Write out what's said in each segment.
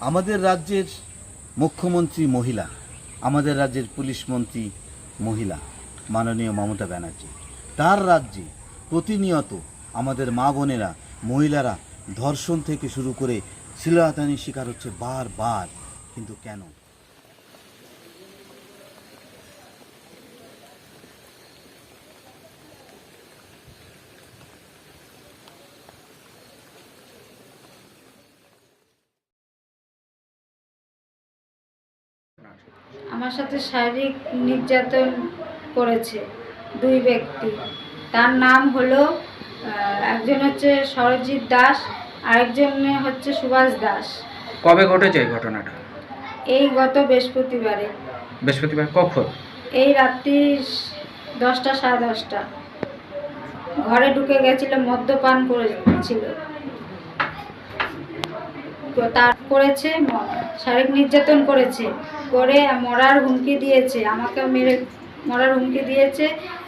আমাদের রাজ্যের মুখ্যমন্ত্রী মহিলা, আমাদের রাজ্যের পুলিশ মন্ত্রী মহিলা, মাননীয় মমতা ব্যানার্জি। তার রাজ্যে প্রতিনিয়ত আমাদের মা বোনেরা, মহিলারা ধর্ষণ থেকে শুরু করে শিলাতানির শিকার হচ্ছে বারবার। কিন্তু কেন? আমার সাথে শারীরিক নির্যাতন করেছে দুই ব্যক্তি। তার নাম হলো একজন হচ্ছে সরজিৎ দাস আরেকজন হচ্ছে সুভাষ দাস। কবে ঘটেছে এই ঘটনাটা? এই গত বৃহস্পতিবারে। বৃহস্পতিবার কখন? এই রাত্রি দশটা সাড়ে দশটা। ঘরে ঢুকে গেছিল মদ্যপান করেছিল। তার করেছে শারীরিক নির্যাতন করেছে। করে মরার হুমকি দিয়েছে, আমাকে মেরে, মরার হুমকি দিয়েছে।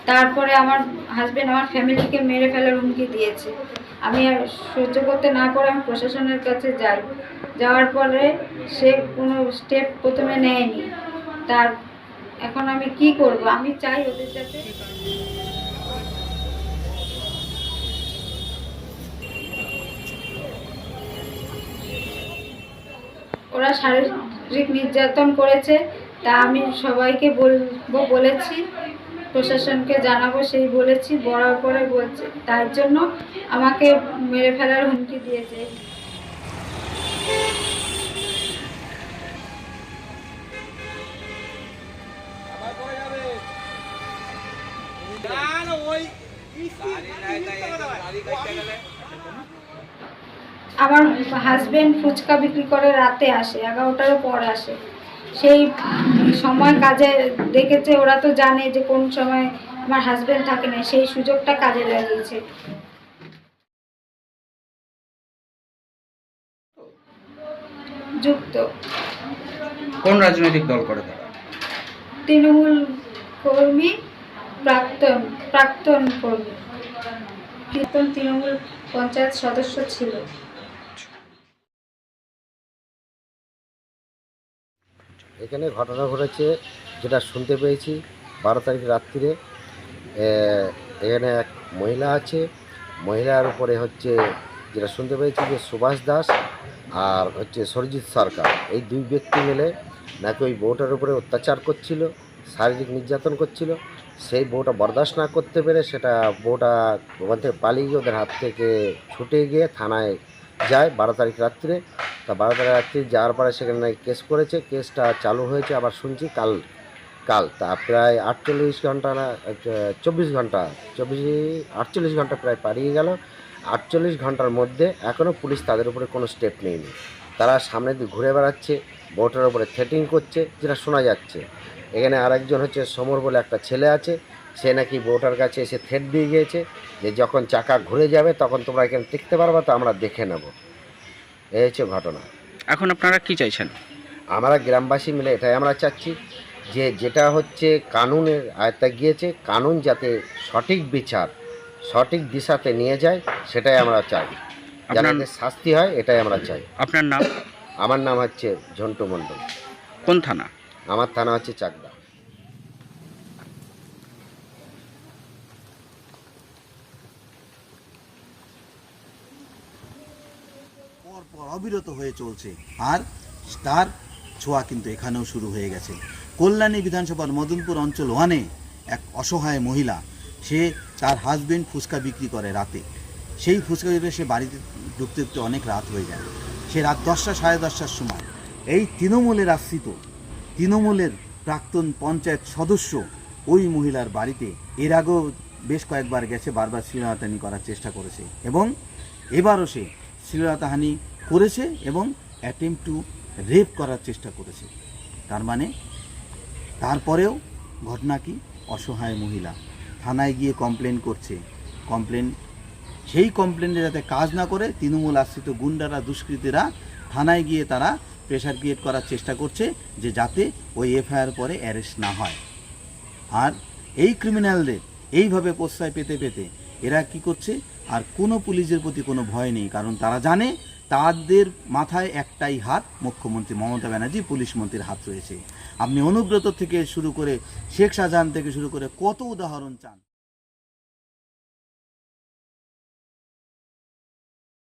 তারপরে আমার হাজবেন্ড আমার ফ্যামিলিকে মেরে ফেলার হুমকি দিয়েছে। আমি সহ্য করতে না করে আমি প্রশাসনের কাছে যাই। যাওয়ার পরে সে কোনো স্টেপ প্রথমে নেয়নি। তার, এখন আমি কি করব? আমি চাই ওদের যাতে ওরা শারীরিক নির্যাতন করেছে তা আমি সবাইকে বলব বলেছি প্রশাসনকে জানাব সেই বলেছি বড়ার পরে বলছে। তার জন্য আমাকে মেরে ফেলার হুমকি দিয়েছে। আমার হাজবেন্ড ফুচকা বিক্রি করে রাতে আসে এগারোটারও পর আসে। সেই সময় কাজে দেখেছে ওরা তো জানে যে কোন সময় আমার হাজবেন্ড থাকে না সেই সুযোগটা কাজে লাগিয়েছে। যুক্ত। কোন রাজনৈতিক দল করে তারা? তৃণমূল কর্মী প্রাক্তন প্রাক্তন কর্মী। কীর্তন তৃণমূল পঞ্চায়েত সদস্য ছিল। এখানে ঘটনা ঘটেছে, যেটা শুনতে পেয়েছি। বারো তারিখ রাত্রিরে এখানে এক মহিলা আছে। মহিলার উপরে হচ্ছে, যেটা শুনতে পেয়েছি যে সুভাষ দাস আর হচ্ছে সরজিৎ সরকার। এই দুই ব্যক্তি মিলে নাকি ওই বউটার উপরে অত্যাচার করছিল, শারীরিক নির্যাতন করছিল। সেই বউটা বরদাস্ত না করতে পেরে সেটা বউটা ওখান থেকে পালিয়ে গিয়ে ওদের হাত থেকে ছুটে গিয়ে থানায় যায়। বারো তারিখ রাত্রে তা বারো তারিখ রাত্রি যাওয়ার পরে সেখানে নাকি কেস করেছে, কেসটা চালু হয়েছে, আবার শুনছি কাল কাল, তা প্রায় আটচল্লিশ ঘণ্টা না চব্বিশ ঘণ্টা, চব্বিশ, আটচল্লিশ ঘণ্টা প্রায় পারিয়ে গেল। আটচল্লিশ ঘণ্টার মধ্যে এখনও পুলিশ তাদের উপরে কোনো স্টেপ নেয়নি। তারা সামনে দিয়ে ঘুরে বেড়াচ্ছে, বোটের উপরে থ্রেটিং করছে, যেটা শোনা যাচ্ছে। এখানে আরেকজন হচ্ছে সমর বলে একটা ছেলে আছে, সে নাকি বোটার কাছে এসে থ্রেট দিয়ে গিয়েছে, যে যখন চাকা ঘুরে যাবে তখন তোমরা এখানে টিকতে পারবা, তো আমরা দেখে নেব। এই হচ্ছে ঘটনা। এখন আপনারা কি চাইছেন? আমরা গ্রামবাসী মিলে এটাই আমরা চাচ্ছি যে যেটা হচ্ছে কানুনের আয়ত্তা গিয়েছে কানুন যাতে সঠিক বিচার সঠিক দিশাতে নিয়ে যায় সেটাই আমরা চাই। যাতে শাস্তি হয় এটাই আমরা চাই। আপনার নাম? আমার নাম হচ্ছে ঝন্টু মণ্ডল। কোন থানা? আমার থানা হচ্ছে চাকদা পর পর অবিরত হয়ে চলছে। আর তার ছোঁয়া কিন্তু এখানেও শুরু হয়ে গেছে। কল্যাণী বিধানসভার মদনপুর অঞ্চল ওয়ানে এক অসহায় মহিলা, সে তার হাজবেন্ড ফুচকা বিক্রি করে রাতে। সেই ফুচকা বিক্রি সে বাড়িতে ঢুকতে ঢুকতে অনেক রাত হয়ে যায়। সে রাত দশটা সাড়ে দশটার সময় এই তৃণমূলের আশ্রিত, তৃণমূলের প্রাক্তন পঞ্চায়েত সদস্য ওই মহিলার বাড়িতে, এর আগেও বেশ কয়েকবার গেছে, বারবার শ্লীলতাহানি করার চেষ্টা করেছে। এবং এবারও সে শ্লীলতাহানি করেছে এবং অ্যাটেম্প টু রেপ করার চেষ্টা করেছে। তার মানে তারপরেও ঘটনা কি? অসহায় মহিলা। থানায় গিয়ে কমপ্লেন করছে। কমপ্লেন সেই কমপ্লেনে যাতে কাজ না করে, তৃণমূল আশ্রিত গুন্ডারা, দুষ্কৃতীরা থানায় গিয়ে তারা প্রেশার ক্রিয়েট করার চেষ্টা করছে যে যাতে ওই এফআইআর পরে অ্যারেস্ট না হয়। আর এই ক্রিমিনালদের এইভাবে প্রশ্রয় পেতে পেতে এরা কি করছে? আর কোনো পুলিশের প্রতি কোনো ভয় নেই, কারণ তারা জানে তাদের মাথায় একটাই হাত, মুখ্যমন্ত্রী মমতা ব্যানার্জি, পুলিশ মন্ত্রীর হাত রয়েছে। আপনি অনুব্রত থেকে শুরু করে শেখ শাহজাহান থেকে শুরু করে কত উদাহরণ চান?